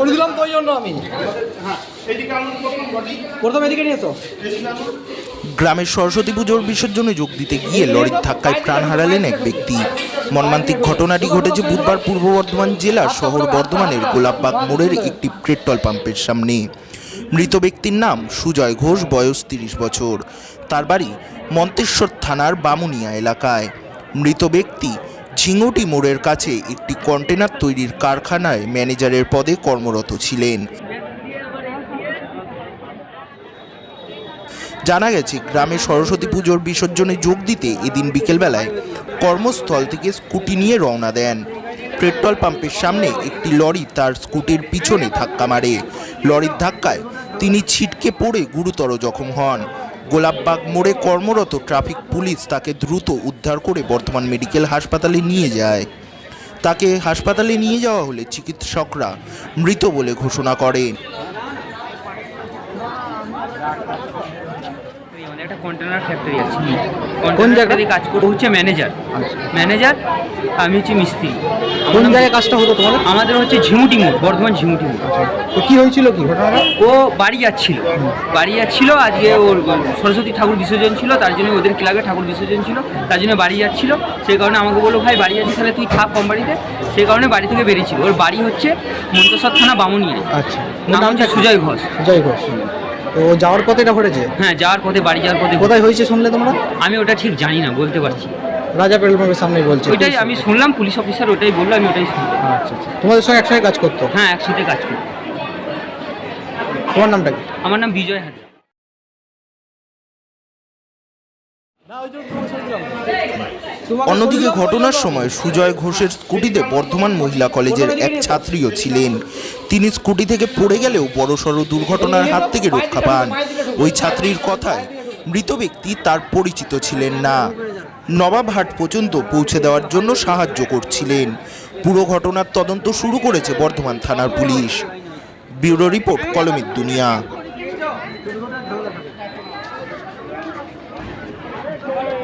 বললাম তো ওই জন্য আমি। প্রথম এদিকে নিয়েছো গ্রামের সরস্বতী পুজোর বিসর্জনে যোগ দিতে গিয়ে লরির ধাক্কায় প্রাণ হারালেন এক ব্যক্তি। মর্মান্তিক ঘটনাটি ঘটেছে বুধবার পূর্ব বর্ধমান জেলার শহর বর্ধমানের গোলাপবাগ মোড়ের একটি পেট্রোল পাম্পের সামনে। মৃত ব্যক্তির নাম সুজয় ঘোষ, বয়স তিরিশ বছর। তার বাড়ি মন্তেশ্বর থানার বামুনিয়া এলাকায়। মৃত ব্যক্তি ঝিঙটি মোড়ের কাছে একটি কন্টেনার তৈরির কারখানায় ম্যানেজারের পদে কর্মরত ছিলেন। জানা গেছে, গ্রামে সরস্বতী পুজোর বিসর্জনে যোগ দিতে এদিন বিকেলবেলায় কর্মস্থল থেকে স্কুটি নিয়ে রওনা দেন। পেট্রোল পাম্পের সামনে একটি লরি তার স্কুটির পিছনে ধাক্কা মারে। লরির ধাক্কায় তিনি ছিটকে পড়ে গুরুতর জখম হন। গোলাপবাগ মোড়ে কর্মরত ট্রাফিক পুলিশ তাকে দ্রুত উদ্ধার করে বর্ধমান মেডিকেল হাসপাতালে নিয়ে যায়। তাকে হাসপাতালে নিয়ে যাওয়া হলে চিকিৎসকরা মৃত বলে ঘোষণা করেন। মানে একটা কন্টেনার ফ্যাক্টরি আছে। কোন জায়গায় কাজ করতে হচ্ছে ম্যানেজার ম্যানেজার আমি হচ্ছে মিস্ত্রি। কোন জায়গায় কাজটা হতো তোমাদের? আমাদের হচ্ছে ঝিমুটি মোড় বর্ধমান ঝিমুটি মোড়। তো কি হয়েছিল কি ঘটনাটা? ও বাড়ি যাচ্ছিল। বাড়ি যাচ্ছিল আজকে ওর সরস্বতী ঠাকুর বিসর্জন ছিল তার জন্য ওদের ক্লাবে ঠাকুর বিসর্জন ছিল তার জন্য বাড়ি যাচ্ছিল। সেই কারণে আমাকে বলল ভাই বাড়ি যাচ্ছিস তাহলে তুই থাক কম বাড়িতে সেই কারণে বাড়ি থেকে বেরিয়েছিল। ওর বাড়ি হচ্ছে মন্তসর থানা বামুনিয়ায়। আচ্ছা। নাম হচ্ছে সুজয় ঘোষ। জয় ঘোষ। তো যাওয়ার পথে এটা ঘটেছে? হ্যাঁ যাওয়ার পথে বাড়ি যাওয়ার পথে কোথায় হয়েছে শুনলে তোমরা? আমি ওটা ঠিক জানি না বলতে পারছি রাজা পেট্রোল পাম্পের সামনে বলছে। ওইটাই আমি শুনলাম পুলিশ অফিসার ওটাই বলল আমি ওটাই শুনলাম। আচ্ছা আচ্ছা। তোমাদের সঙ্গে একসঙ্গে কাজ করতো? হ্যাঁ একসাথে কাজ করতো। তোমার নামটা কি? আমার নাম বিজয় হাজরা। অন্যদিকে ঘটনার সময় সুজয় ঘোষের স্কুটিতে বর্ধমান মহিলা কলেজের এক ছাত্রীও ছিলেন। তিনি স্কুটি থেকে পড়ে গেলেও বড়সড় দুর্ঘটনার হাত থেকে রক্ষা পান। ওই ছাত্রীর কথায় মৃত ব্যক্তি তার পরিচিত ছিলেন না। নবাবহাট পর্যন্ত পৌঁছে দেওয়ার জন্য সাহায্য করছিলেন। পুরো ঘটনার তদন্ত শুরু করেছে বর্ধমান থানার পুলিশ। ব্যুরো রিপোর্ট, কলমের দুনিয়া। Thank you.